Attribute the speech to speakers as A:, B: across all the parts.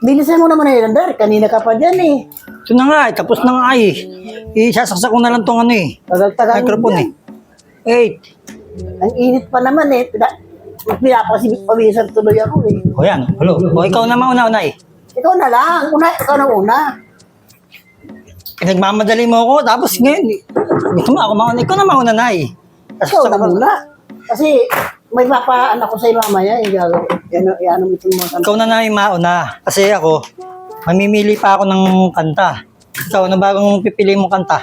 A: Bilisan mo naman na yun, Dar. Kanina ka pa dyan eh.
B: Ito na nga, eh, tapos na nga eh. Isasaksak ko na lang tong ano eh.
A: Tagal-tagal.
B: Microphone eh. Eight.
A: Ang init pa naman eh. Pina, pinapasibit pawisan tuloy ako eh.
B: O yan, hello. O ikaw na mauna una eh.
A: Ikaw na lang. Una, ikaw na una.
B: Pinagmamadali mo ako, tapos ngayon, gusto mo ako mauna. Ikaw na mauna na eh.
A: Ikaw na muna. Kasi may papaan ako sa'yo mamaya. Eh, gagawin. Yan, yan, ang itong mga
B: Ikaw na na yung mauna. Kasi ako, mamimili pa ako ng kanta. Ikaw, ano bagong pipili mong kanta?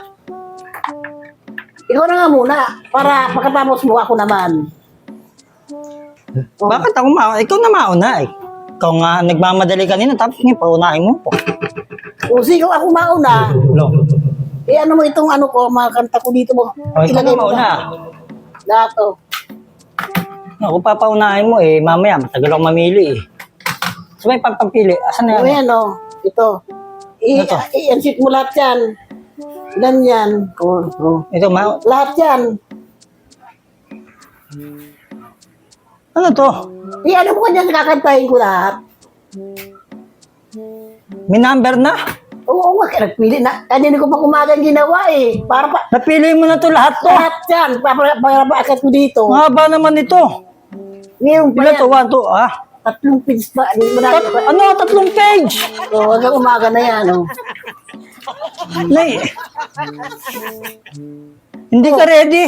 A: Ikaw na nga muna. Para pagkatapos mo ako naman. Oh.
B: Bakit ako mauna? Ikaw na mauna eh. Ikaw nga nagmamadali kanina, tapos ngayon paunahin mo po.
A: Kung sigaw ako mauna,
B: Hello.
A: eh ano mo itong ano ko, mga kanta ko dito mo.
B: O, ikaw na
A: mo
B: mauna.
A: na. Lahat oh.
B: Ako papaunahin mo eh, mamaya matagal ako mamili eh. So may pampapili, asan na
A: O
B: yan?
A: yan oh. Ito. I-
B: Ito.
A: Mo lahat yan. Ilan yan? Oh, oh.
B: Ito, ma
A: Lahat yan.
B: ano to?
A: Eh, ano mo kanya kakantahin ko lahat?
B: May number na?
A: Oo nga, kaya nagpili na. Kanina ko pa kumagang ginawa eh. Para pa,
B: Napili mo na to lahat to.
A: lahat yan. Para, para akit ko dito.
B: Ang haba naman ito.
A: Ngayon pa
B: Ilan
A: yan.
B: to? One, two, ah?
A: Tatlong pins pa. Na.
B: Tat ano, tatlong page?
A: So, hanggang umaga na yan. Oh.
B: Nay. Hindi ka ready.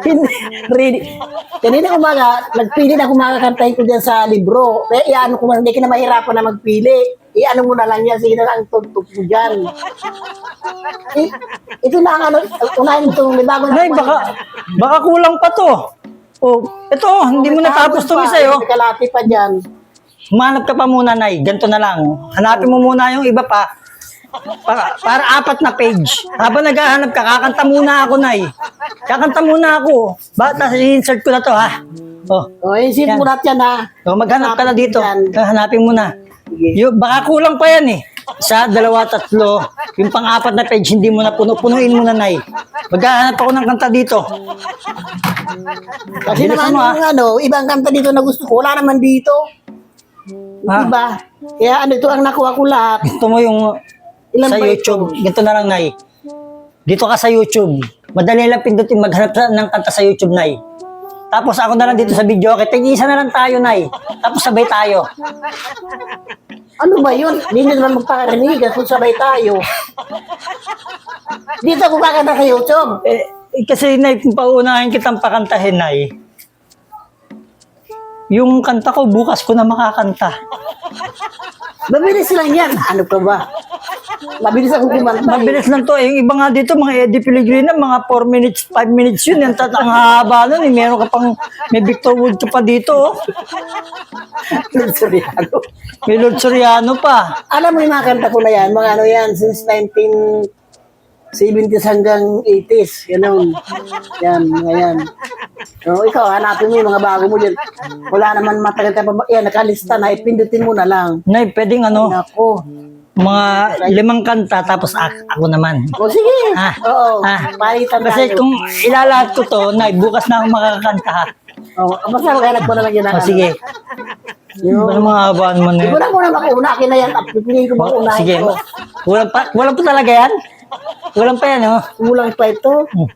A: Hindi. Ready. Kanina umaga, nagpili na ako makakantahin ko dyan sa libro. Kaya iano ko man, hindi ka na mahirapan na magpili. Iano mo na lang yan, sige na lang tugtog mo dyan. Eh, ito na ang ano, unahin itong may bago na
B: Nay,
A: ako-
B: baka, baka kulang pa to. Oh, ito, hindi mo natapos to
A: pa,
B: sa'yo.
A: may Kalati pa dyan.
B: Humanap ka pa muna, Nay. Ganito na lang. Hanapin mo muna yung iba pa. Para, para apat na page. Habang naghahanap ka, kakanta muna ako, Nay. Kakanta muna ako. Bata, i-insert ko na to, ha? Oh,
A: O, isip
B: Yan.
A: mo lahat yan ha.
B: oh maghanap ka na dito. Hanapin mo na. Yung, baka kulang pa yan, eh. Isa, dalawa, tatlo. Yung pang-apat na page, hindi mo na puno. Punuin mo na, Nay. Maghahanap ako ng kanta dito.
A: Kasi
B: Bilisan
A: naman
B: mo, ha?
A: yung ano, ibang kanta dito na gusto ko, wala naman dito.
B: Ha?
A: Diba? Kaya ano, ito ang nakuha ko lahat.
B: Gusto mo yung
A: Ilan
B: sa
A: ba ito?
B: YouTube. Ganito na lang, Nay. Dito ka sa YouTube. Madali lang pindutin maghanap sa- ng kanta sa YouTube, Nay. Tapos ako na lang dito sa video. Kaya tig-isa na lang tayo, Nay. Tapos sabay tayo.
A: Ano ba yun? Hindi naman magpakarinig kung sabay tayo. Dito ako kakanta sa YouTube.
B: Eh, eh, kasi, Nay, kung paunahin kitang pakantahin, Nay, yung kanta ko, bukas ko na makakanta.
A: Mabilis lang yan. Ano ka ba? Mabilis ako kumanta.
B: Mabilis lang to. Eh, yung iba nga dito, mga Eddie Pellegrino, mga 4 minutes, 5 minutes yun. Yan, tat- ang haba nun. Eh. Meron ka pang, may Victor Wood ka pa dito. Oh.
A: Sorry, ano?
B: May Lord Soriano pa.
A: Alam mo yung mga kanta ko na yan, mga ano yan, since 1970s hanggang 80s. Yan Yan, mga yan. So, ikaw, hanapin mo yung mga bago mo dyan. Wala naman matagal ka pa. Yan, nakalista na. Ipindutin mo na lang.
B: Nay, pwedeng ano,
A: Nako.
B: Mga limang kanta, tapos ak- ako naman.
A: O sige.
B: Ah,
A: Oo.
B: ah.
A: Palitan
B: Kasi
A: tayo.
B: kung ilalahat ko to, Nay, bukas na ako makakanta. ha?
A: Oh, basta maghanap ko na lang yan.
B: O, sige.
A: Yun.
B: Ano mga habaan mo na yun?
A: ko na muna makuuna. Akin na yan. Pipiliin ko
B: O,
A: makunahin
B: Sige,
A: ko.
B: walang pa, walang pa talaga yan? Walang pa yan, oh.
A: Kulang pa ito.
B: Hmm.